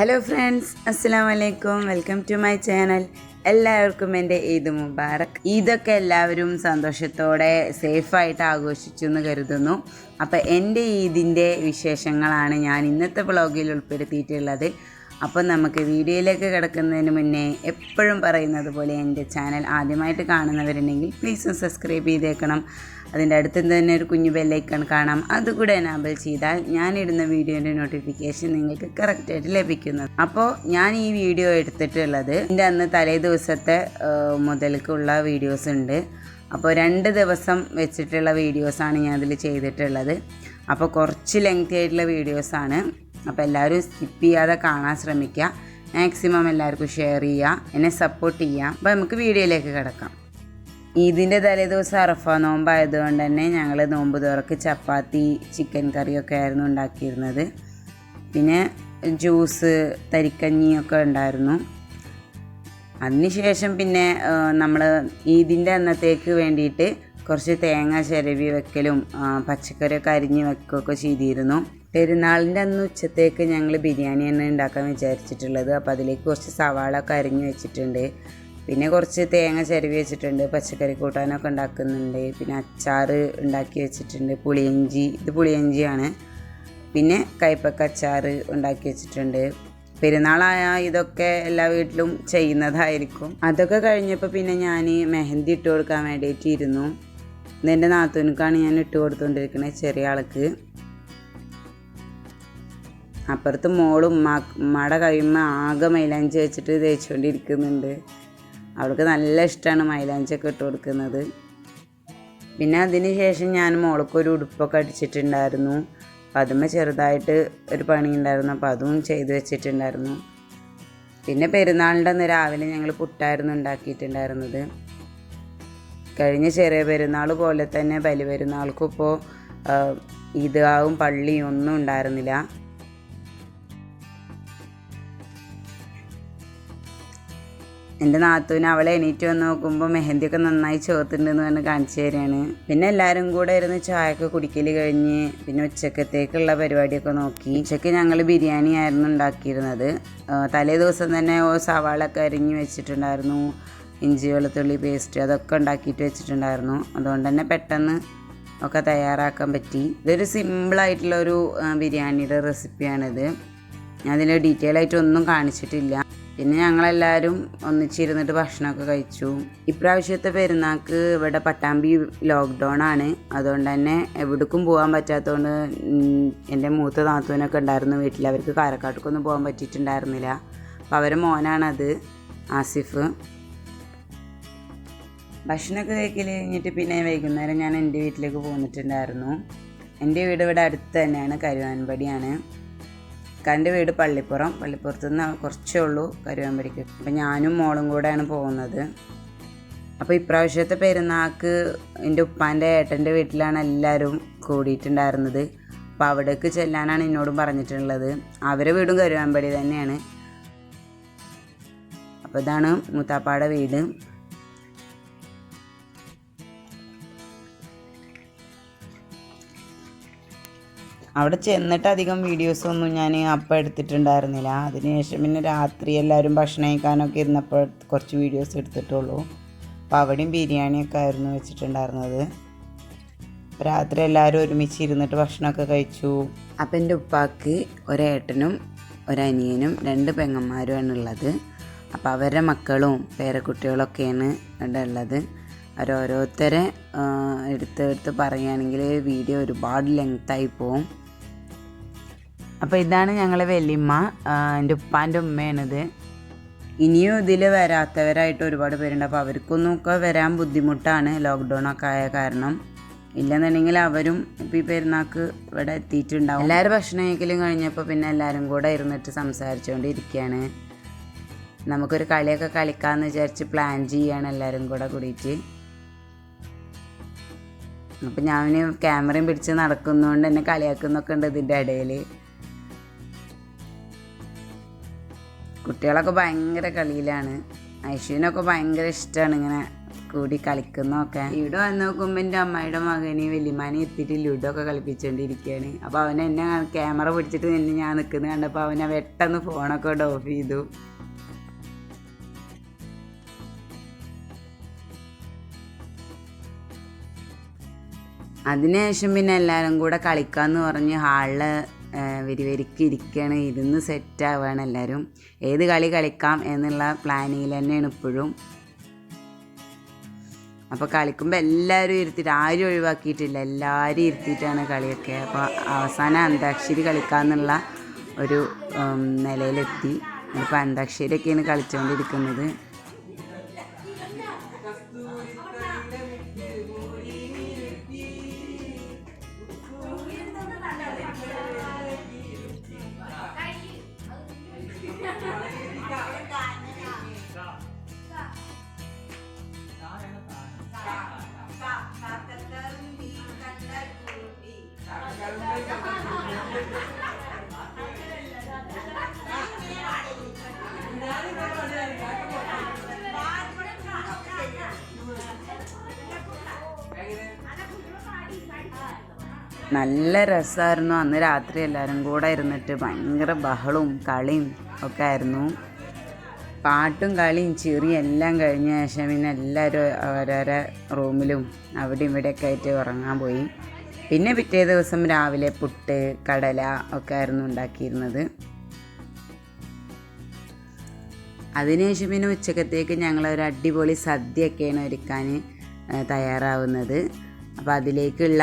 Hello friends അസ്സാം വലൈക്കും welcome to my channel എല്ലാവർക്കും എന്റെ ഈദ് മുബാറക്. ഈദൊക്കെ എല്ലാവരും സന്തോഷത്തോടെ സേഫായിട്ട് ആഘോഷിച്ചു എന്ന് കരുതുന്നു. അപ്പോൾ എന്റെ ഈദിന്റെ വിശേഷങ്ങളാണ് ഞാൻ ഇന്നത്തെ ബ്ലോഗിൽ ഉൾപ്പെടുത്തിയിട്ടുള്ളത്. അപ്പോൾ നമുക്ക് വീഡിയോയിലേക്ക് കിടക്കുന്നതിന് മുന്നേ എപ്പോഴും പറയുന്നത് പോലെ എന്റെ ചാനൽ ആദ്യമായിട്ട് കാണുന്നവരുണ്ടെങ്കിൽ പ്ലീസ് സബ്സ്ക്രൈബ് ചെയ്തേക്കണം. അതിന്റെ അടുത്ത് തന്നെ ഒരു കുഞ്ഞു ബെല്ലൈക്കൺ കാണാം. അതുകൂടെ എനാബിൾ ചെയ്താൽ ഞാനിടുന്ന വീഡിയോന്റെ നോട്ടിഫിക്കേഷൻ നിങ്ങൾക്ക് കറക്റ്റായിട്ട് ലഭിക്കുന്നത് അപ്പോൾ ഞാൻ ഈ വീഡിയോ എടുത്തിട്ടുള്ളത് എന്റെ അന്ന് തലേ ദിവസത്തെ മുതൽക്കുള്ള വീഡിയോസ് ഉണ്ട്. അപ്പോൾ രണ്ട് ദിവസം വെച്ചിട്ടുള്ള വീഡിയോസാണ് ഞാൻ അതിൽ ചെയ്തിട്ടുള്ളത്. അപ്പോൾ കുറച്ച് ലെങ്തി ആയിട്ടുള്ള വീഡിയോസാണ് അപ്പോൾ എല്ലാവരും സ്കിപ്പ് ചെയ്യാതെ കാണാൻ ശ്രമിക്കുക. മാക്സിമം എല്ലാവർക്കും ഷെയർ ചെയ്യുക. എന്നെ സപ്പോർട്ട് ചെയ്യുക. അപ്പോൾ നമുക്ക് വീഡിയോയിലേക്ക് കിടക്കാം. ഈദിന്റെ തലേദിവസം അറഫ നോമ്പായതുകൊണ്ട് തന്നെ ഞങ്ങൾ നോമ്പ് തുറക്ക് ചപ്പാത്തി ചിക്കൻ കറിയൊക്കെ ആയിരുന്നു ഉണ്ടാക്കിയിരുന്നത്. പിന്നെ ജ്യൂസ് തരിക്കഞ്ഞിയൊക്കെ ഉണ്ടായിരുന്നു. അതിനുശേഷം പിന്നെ നമ്മൾ ഈദിന്റെ അന്നത്തേക്ക് വേണ്ടിയിട്ട് കുറച്ച് തേങ്ങ ചിരവി വെക്കലും പച്ചക്കറി പച്ചക്കറിയൊക്കെ അരിഞ്ഞ് വെക്കുകയൊക്കെ ചെയ്തിരുന്നു. പെരുന്നാളിന്റെ അന്ന് ഉച്ചത്തേക്ക് ഞങ്ങൾ ബിരിയാണി തന്നെ ഉണ്ടാക്കാൻ വിചാരിച്ചിട്ടുള്ളത്. അപ്പോൾ അതിലേക്ക് കുറച്ച് സവാള ഒക്കെ അരിഞ്ഞ് വെച്ചിട്ടുണ്ട്. പിന്നെ കുറച്ച് തേങ്ങ ചിരവി വെച്ചിട്ടുണ്ട് പച്ചക്കറി കൂട്ടാനൊക്കെ ഉണ്ടാക്കുന്നുണ്ട്. പിന്നെ അച്ചാർ ഉണ്ടാക്കി വെച്ചിട്ടുണ്ട് പുളിയഞ്ചി ഇത് പുളിയഞ്ചിയാണ്. പിന്നെ കയ്പക്ക അച്ചാർ ഉണ്ടാക്കി വെച്ചിട്ടുണ്ട്. പെരുന്നാളായ ഇതൊക്കെ എല്ലാ വീട്ടിലും ചെയ്യുന്നതായിരിക്കും. അതൊക്കെ കഴിഞ്ഞപ്പോൾ പിന്നെ ഞാൻ മെഹന്തി ഇട്ട് കൊടുക്കാൻ വേണ്ടിയിട്ട് ഇരുന്നു. ഇത് എന്റെ ഞാൻ ഇട്ട് കൊടുത്തുകൊണ്ടിരിക്കുന്നത് ചെറിയ ആൾക്ക്. അപ്പുറത്ത് മോളും ഉമ്മയുടെ കഴിയുമ്പോൾ ആകെ മൈലാഞ്ചി വെച്ചിട്ട് തേച്ചുകൊണ്ടിരിക്കുന്നുണ്ട്. അവൾക്ക് നല്ല ഇഷ്ടമാണ് മൈലാഞ്ചൊക്കെ ഇട്ട് കൊടുക്കുന്നത്. പിന്നെ അതിന് ശേഷം ഞാൻ മോൾക്കൊരു ഉടുപ്പൊക്കെ അടിച്ചിട്ടുണ്ടായിരുന്നു. അപ്പം അതുമ്മ ചെറുതായിട്ട് ഒരു പണി ഉണ്ടായിരുന്നു അപ്പോൾ അതും ചെയ്ത് വെച്ചിട്ടുണ്ടായിരുന്നു. പിന്നെ പെരുന്നാളിന്റെ അന്ന് രാവിലെ ഞങ്ങൾ പുട്ടായിരുന്നു ഉണ്ടാക്കിയിട്ടുണ്ടായിരുന്നത്. കഴിഞ്ഞ ചെറിയ പെരുന്നാൾ പോലെ തന്നെ ബലി പെരുന്നാൾക്കും ഇപ്പോൾ ഈദ്ഗാവും പള്ളിയും ഒന്നും ഉണ്ടായിരുന്നില്ല. എന്റെ നാത്തൂന് അവളെ എണീറ്റ് വന്ന് നോക്കുമ്പോൾ മെഹന്തിയൊക്കെ നന്നായി ചേർത്തിട്ടുണ്ടെന്ന് പറഞ്ഞ് കാണിച്ചു തരികയാണ് പിന്നെ എല്ലാവരും കൂടെ ഇരുന്ന് ചായയൊക്കെ കുടിക്കൽ കഴിഞ്ഞ് പിന്നെ ഉച്ചക്കത്തേക്കുള്ള പരിപാടിയൊക്കെ നോക്കി. ഉച്ചയ്ക്ക് ഞങ്ങൾ ബിരിയാണി ആയിരുന്നു ഉണ്ടാക്കിയിരുന്നത് തലേ ദിവസം തന്നെ സവാളൊക്കെ അരിഞ്ഞ് വെച്ചിട്ടുണ്ടായിരുന്നു. ഇഞ്ചി വെളുത്തുള്ളി പേസ്റ്റ് അതൊക്കെ ഉണ്ടാക്കിയിട്ട് വെച്ചിട്ടുണ്ടായിരുന്നു. അതുകൊണ്ട് തന്നെ പെട്ടെന്ന് ഒക്കെ തയ്യാറാക്കാൻ പറ്റി. ഇതൊരു സിമ്പിളായിട്ടുള്ള ഒരു ആ, ബിരിയാണിയുടെ റെസിപ്പിയാണിത് അതിൽ ഡീറ്റെയിൽ ആയിട്ട് ഒന്നും കാണിച്ചിട്ടില്ല. പിന്നെ ഞങ്ങളെല്ലാവരും ഒന്നിച്ചിരുന്നിട്ട് ഭക്ഷണമൊക്കെ കഴിച്ചു. ഇപ്രാവശ്യത്തെ പെരുന്നാൾക്ക് ഇവിടെ പട്ടാമ്പി ലോക്ക്ഡൗൺ ആണ്. അതുകൊണ്ട് തന്നെ എവിടേക്കും പോകാൻ പറ്റാത്തതുകൊണ്ട് എന്റെ മൂത്ത നാത്തൂനൊക്കെ ഉണ്ടായിരുന്നു വീട്ടിൽ. അവർക്ക് കാരക്കാട്ടേക്കൊന്നും പോകാൻ പറ്റിയിട്ടുണ്ടായിരുന്നില്ല. അപ്പോൾ അവരെ മോനാണത് ആസിഫ്. ഭക്ഷണമൊക്കെ കഴിക്കൽ കഴിഞ്ഞിട്ട് പിന്നെ വൈകുന്നേരം ഞാൻ എന്റെ വീട്ടിലേക്ക് പോന്നിട്ടുണ്ടായിരുന്നു. എന്റെ വീട് ഇവിടെ അടുത്ത് തന്നെയാണ് കരുവാൻപടിയാണ്. എന്റെ വീട് പള്ളിപ്പുറം. പള്ളിപ്പുറത്ത് നിന്ന് കുറച്ചേ ഉള്ളൂ കരുവാൻപടിക്ക്. അപ്പം ഞാനും മോളും കൂടെയാണ് പോകുന്നത്. അപ്പോൾ ഇപ്രാവശ്യത്തെ പെരുന്നാൾക്ക് എന്റെ ഉപ്പാന്റെ ഏട്ടന്റെ വീട്ടിലാണ് എല്ലാവരും കൂടിയിട്ടുണ്ടായിരുന്നത്. അപ്പോൾ അവിടേക്ക് ചെല്ലാനാണ് എന്നോടും പറഞ്ഞിട്ടുള്ളത്. അവരെ വീടും കരുവാൻപടി തന്നെയാണ്. അപ്പോൾ ഇതാണ് മൂത്താപ്പാടെ വീട്. അവിടെ ചെന്നിട്ട് അധികം വീഡിയോസൊന്നും ഞാൻ അപ്പം എടുത്തിട്ടുണ്ടായിരുന്നില്ല. അതിനുശേഷം പിന്നെ രാത്രി എല്ലാവരും ഭക്ഷണം കഴിക്കാനൊക്കെ ഇരുന്നപ്പോൾ കുറച്ച് വീഡിയോസ് എടുത്തിട്ടുള്ളൂ. അപ്പോൾ അവിടെയും ബിരിയാണിയൊക്കെ ആയിരുന്നു വെച്ചിട്ടുണ്ടായിരുന്നത്. രാത്രി എല്ലാവരും ഒരുമിച്ച് ഇരുന്നിട്ട് ഭക്ഷണമൊക്കെ കഴിച്ചു. അപ്പം എന്റെ ഉപ്പാക്ക് ഒരേട്ടനും ഒരനിയനും രണ്ട് പെങ്ങന്മാരുമാണ് ഉള്ളത് അപ്പോൾ അവരുടെ മക്കളും പേരക്കുട്ടികളൊക്കെയാണ് ഇവിടെ ഉള്ളത്. അവരോരോരുത്തരെ എടുത്തെടുത്ത് എടുത്ത് എടുത്ത് പറയുകയാണെങ്കിൽ വീഡിയോ ഒരുപാട് ലെങ്തായി പോവും. അപ്പോൾ ഇതാണ് ഞങ്ങളെ വല്യമ്മ ആ, എന്റെ ഉപ്പാന്റെ ഉമ്മയാണിത്. ഇനിയും ഇതിൽ വരാത്തവരായിട്ട് ഒരുപാട് പേരുണ്ട്. അപ്പോൾ അവർക്കൊന്നും ഒക്കെ വരാൻ ബുദ്ധിമുട്ടാണ് ലോക്ക്ഡൗൺ ഒക്കെ ആയ കാരണം. ഇല്ലെന്നുണ്ടെങ്കിൽ അവരും ഇപ്പോൾ ഈ പെരുന്നാൾക്ക് ഇവിടെ എത്തിയിട്ടുണ്ടാവും. എല്ലാവരും ഭക്ഷണം കഴിക്കലും കഴിഞ്ഞപ്പോൾ പിന്നെ എല്ലാവരും കൂടെ ഇരുന്നിട്ട് സംസാരിച്ചുകൊണ്ടിരിക്കുകയാണ് നമുക്കൊരു കളിയൊക്കെ കളിക്കാമെന്ന് വിചാരിച്ച് പ്ലാൻ ചെയ്യാണ് എല്ലാവരും കൂടെ കൂടിയിട്ട്. അപ്പം ഞാൻ ക്യാമറയും പിടിച്ച് നടക്കുന്നതുകൊണ്ട് എന്നെ കളിയാക്കുന്നൊക്കെ ഉണ്ട് ഇതിന്റെ ഇടയിൽ കുട്ടികളൊക്കെ ഭയങ്കര കളിയിലാണ്. ഐഷുവിനൊക്കെ ഭയങ്കര ഇഷ്ടമാണ് ഇങ്ങനെ കൂടി കളിക്കുന്നൊക്കെ ഇവിടെ വന്ന് നോക്കുമ്പോൾ എന്റെ അമ്മയുടെ മകന് വലിയമാനെ എത്തിയിട്ട് ലുഡോ ഒക്കെ കളിപ്പിച്ചുകൊണ്ടിരിക്കുകയാണ് അപ്പോൾ അവൻ എന്നെ ക്യാമറ പിടിച്ചിട്ട് നിന്നെ ഞാൻ നിൽക്കുന്നത് കണ്ടപ്പോൾ അവനെ പെട്ടെന്ന് ഫോണൊക്കെ ഓഫ് ചെയ്തു. അതിനുശേഷം പിന്നെ എല്ലാവരും കൂടെ കളിക്കാമെന്ന് പറഞ്ഞ് ഹാളിൽ വരി വരിക്ക് ഇരിക്കുകയാണ് ഇരുന്ന് സെറ്റ് ആവുകയാണ് എല്ലാവരും ഏത് കളി കളിക്കാം എന്നുള്ള പ്ലാനിങ്ങിൽ തന്നെയാണ് ഇപ്പോഴും. അപ്പോൾ കളിക്കുമ്പോൾ എല്ലാവരും ഇരുത്തിയിട്ട് ആരും ഒഴിവാക്കിയിട്ടില്ല. എല്ലാവരും ഇരുത്തിയിട്ടാണ് കളിയൊക്കെ. അപ്പോൾ അവസാനം അന്താക്ഷരി കളിക്കാമെന്നുള്ള ഒരു നിലയിലെത്തി. ഇപ്പോൾ അന്താക്ഷരിയൊക്കെയാണ് കളിച്ചുകൊണ്ടിരിക്കുന്നത് നല്ല രസമായിരുന്നു അന്ന് രാത്രി എല്ലാവരും കൂടെ ഇരുന്നിട്ട് ഭയങ്കര ബഹളവും കളിയും ഒക്കെ ആയിരുന്നു. പാട്ടും കളിയും ചിറിയും എല്ലാം കഴിഞ്ഞ ശേഷം പിന്നെ എല്ലാവരും ഓരോരോ റൂമിലും അവിടെ ഇവിടെയൊക്കെ ആയിട്ട് ഉറങ്ങാൻ പോയി. പിന്നെ പിറ്റേ ദിവസം രാവിലെ പുട്ട് കടല ഒക്കെ ആയിരുന്നു ഉണ്ടാക്കിയിരുന്നത്. അതിനുശേഷം പിന്നെ ഉച്ചക്കത്തേക്ക് ഞങ്ങൾ ഒരു അടിപൊളി സദ്യയൊക്കെയാണ് ഒരുക്കാൻ തയ്യാറാവുന്നത്. അപ്പോൾ അതിലേക്കുള്ള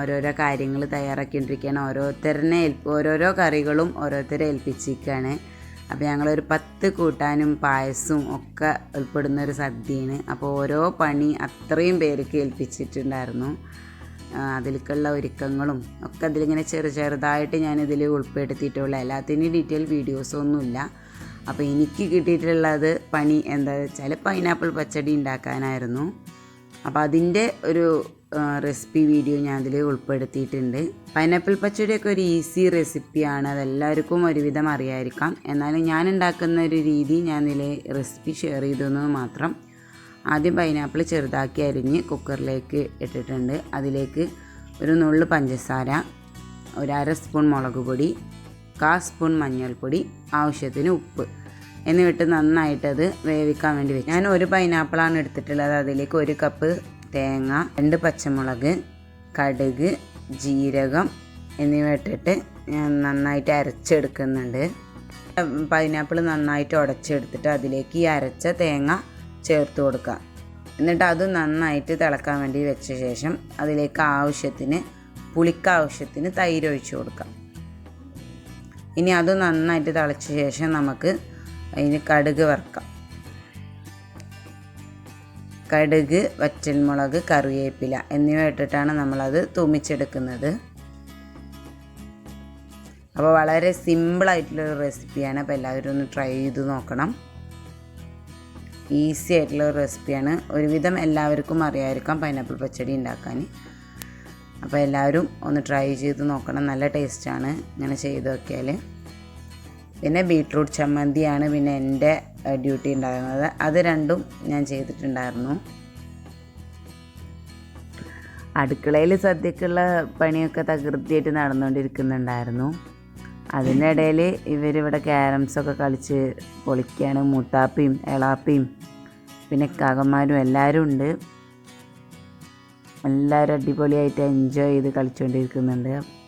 ഓരോരോ കാര്യങ്ങൾ തയ്യാറാക്കിക്കൊണ്ടിരിക്കുകയാണ്. ഓരോരുത്തരനെ ഓരോരോ കറികളും ഓരോരുത്തരെ ഏൽപ്പിച്ചിരിക്കുകയാണ്. അപ്പോൾ ഞങ്ങളൊരു പത്ത് കൂട്ടാനും പായസവും ഒക്കെ ഉൾപ്പെടുന്ന ഒരു സദ്യയാണ്. അപ്പോൾ ഓരോ പണി അത്രയും പേർക്ക് ഏൽപ്പിച്ചിട്ടുണ്ടായിരുന്നു. അതിലേക്കുള്ള ഒരുക്കങ്ങളും ഒക്കെ അതിലിങ്ങനെ ചെറു ചെറുതായിട്ട് ഞാനിതിൽ ഉൾപ്പെടുത്തിയിട്ടുള്ള. എല്ലാത്തിന്റെയും ഡീറ്റെയിൽ വീഡിയോസൊന്നുമില്ല അപ്പോൾ എനിക്ക് കിട്ടിയിട്ടുള്ളത് പണി എന്താ വെച്ചാൽ പൈനാപ്പിൾ പച്ചടി ഉണ്ടാക്കാനായിരുന്നു. അപ്പോൾ അതിന്റെ ഒരു റെസിപ്പി വീഡിയോ ഞാൻ അതിൽ ഉൾപ്പെടുത്തിയിട്ടുണ്ട്. പൈനാപ്പിൾ പച്ചടിയൊക്കെ ഒരു ഈസി റെസിപ്പിയാണ് അതെല്ലാവർക്കും ഒരുവിധം അറിയായിരിക്കാം. എന്നാലും ഞാൻ ഉണ്ടാക്കുന്ന ഒരു രീതി ഞാൻ ഇതിൽ റെസിപ്പി ഷെയർ ചെയ്തെന്ന് മാത്രം. ആദ്യം പൈനാപ്പിൾ ചെറുതാക്കി അരിഞ്ഞ് കുക്കറിലേക്ക് ഇട്ടിട്ടുണ്ട്. അതിലേക്ക് ഒരു നുള്ളു പഞ്ചസാര ഒരു അര സ്പൂൺ മുളക് പൊടി കാ സ്പൂൺ മഞ്ഞൾപ്പൊടി ആവശ്യത്തിന് ഉപ്പ് എന്നിട്ട് നന്നായിട്ടത് വേവിക്കാൻ വേണ്ടി വെച്ചു. ഞാൻ ഒരു പൈനാപ്പിളാണ് എടുത്തിട്ടുള്ളത്. അതിലേക്ക് ഒരു കപ്പ് തേങ്ങ രണ്ട് പച്ചമുളക് കടുക് ജീരകം എന്നിവ ഇട്ടിട്ട് നന്നായിട്ട് അരച്ചെടുക്കുന്നുണ്ട്. പൈനാപ്പിൾ നന്നായിട്ട് ഉടച്ചെടുത്തിട്ട് അതിലേക്ക് ഈ അരച്ച തേങ്ങ ചേർത്ത് കൊടുക്കുക. എന്നിട്ട് അത് നന്നായിട്ട് തിളക്കാൻ വേണ്ടി വെച്ച ശേഷം അതിലേക്ക് ആവശ്യത്തിന് പുളിക്കാവശ്യത്തിന് തൈര് ഒഴിച്ചു കൊടുക്കാം ഇനി അത് നന്നായിട്ട് തിളച്ച ശേഷം നമുക്ക് അതിന് കടുക് വറുക്കാം. കടുക് വറ്റൽമുളക് കറിവേപ്പില എന്നിവ ഇട്ടിട്ടാണ് നമ്മളത് തുമിച്ചെടുക്കുന്നത്. അപ്പോൾ വളരെ സിമ്പിളായിട്ടുള്ളൊരു റെസിപ്പിയാണ് അപ്പോൾ എല്ലാവരും ഒന്ന് ട്രൈ ചെയ്ത് നോക്കണം. ഈസി ആയിട്ടുള്ളൊരു റെസിപ്പിയാണ് ഒരുവിധം എല്ലാവർക്കും അറിയാമായിരിക്കാം പൈനാപ്പിൾ പച്ചടി ഉണ്ടാക്കാൻ. അപ്പോൾ എല്ലാവരും ഒന്ന് ട്രൈ ചെയ്ത് നോക്കണം. നല്ല ടേസ്റ്റാണ് ഇങ്ങനെ ചെയ്ത് നോക്കിയാൽ പിന്നെ ബീട്രൂട്ട് ചമ്മന്തിയാണ് പിന്നെ എന്റെ ഡ്യൂട്ടി ഉണ്ടായിരുന്നത്. അത് രണ്ടും ഞാൻ ചെയ്തിട്ടുണ്ടായിരുന്നു. അടുക്കളയിൽ സദ്യക്കുള്ള പണിയൊക്കെ തകൃതിയായിട്ട് നടന്നുകൊണ്ടിരിക്കുന്നുണ്ടായിരുന്നു. അതിനിടയിൽ ഇവരിവിടെ ക്യാരംസൊക്കെ കളിച്ച് പൊളിക്കുകയാണ്. മൂത്താപ്പിയും എളാപ്പിയും പിന്നെ കാകന്മാരും എല്ലാവരും ഉണ്ട്. എല്ലാവരും അടിപൊളിയായിട്ട് എൻജോയ് ചെയ്ത് കളിച്ചുകൊണ്ടിരിക്കുന്നുണ്ട്.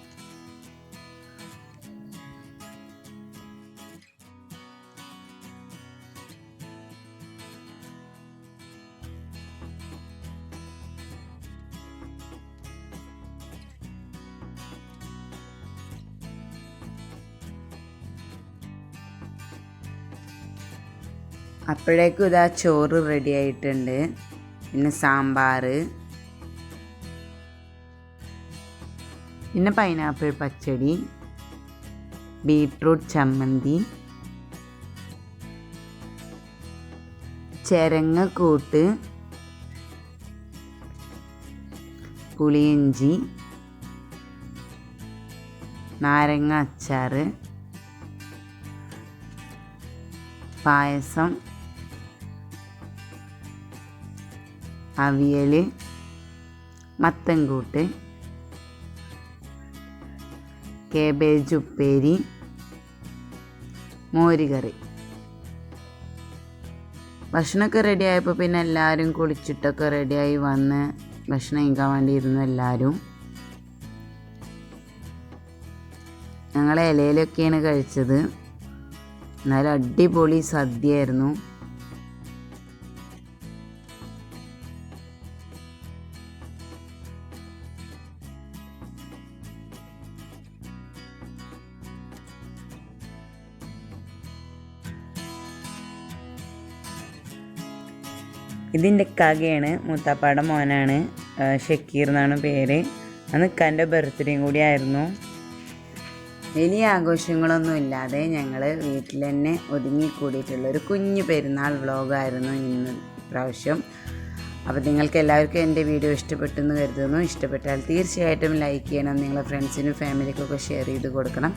അപ്പോഴേക്കും ഇതാ ചോറ് റെഡി ആയിട്ടുണ്ട്. പിന്നെ സാമ്പാർ പിന്നെ പൈനാപ്പിൾ പച്ചടി. ബീട്രൂട്ട് ചമ്മന്തി. ചെരങ്ങ കൂട്ട്. പുളിയിഞ്ചി. നാരങ്ങ അച്ചാറ്. പായസം. അവിയൽ മത്തൻകൂട്ട് കേബേജ് ഉപ്പേരി മോരുകറി. ഭക്ഷണമൊക്കെ റെഡിയായപ്പോൾ പിന്നെ എല്ലാവരും കുളിച്ചിട്ടൊക്കെ റെഡിയായി വന്ന് ഭക്ഷണം കഴിക്കാൻ വേണ്ടി ഇരുന്നു എല്ലാവരും ഞങ്ങൾ ഇലയിലൊക്കെയാണ് കഴിച്ചത്. എന്നാലും അടിപൊളി സദ്യയായിരുന്നു. ഇതിന്റെ കകയാണ് മുത്താപ്പാടെ മോനാണ് ഷക്കീർ എന്നാണ് പേര്. അന്ന് ഇക്കാന്റെ ബർത്ത്ഡേയും കൂടി ആയിരുന്നു. വലിയ ആഘോഷങ്ങളൊന്നും ഇല്ലാതെ ഞങ്ങൾ വീട്ടിൽ തന്നെ ഒതുങ്ങിക്കൂടിയിട്ടുള്ള ഒരു കുഞ്ഞു പെരുന്നാൾ വ്ളോഗായിരുന്നു ഇന്ന് പ്രാവശ്യം അപ്പോൾ നിങ്ങൾക്ക് എല്ലാവർക്കും എന്റെ വീഡിയോ ഇഷ്ടപ്പെട്ടു എന്ന് കരുതുന്നു. ഇഷ്ടപ്പെട്ടാൽ തീർച്ചയായിട്ടും ലൈക്ക് ചെയ്യണം. നിങ്ങളെ ഫ്രണ്ട്സിനും ഫാമിലിക്കൊക്കെ ഷെയർ ചെയ്ത് കൊടുക്കണം.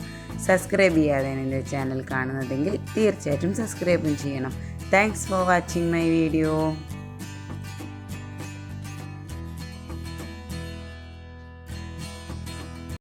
സബ്സ്ക്രൈബ് ചെയ്യാതെ എന്റെ ചാനൽ കാണുന്നതെങ്കിൽ തീർച്ചയായിട്ടും സബ്സ്ക്രൈബും ചെയ്യണം. Thanks for watching my video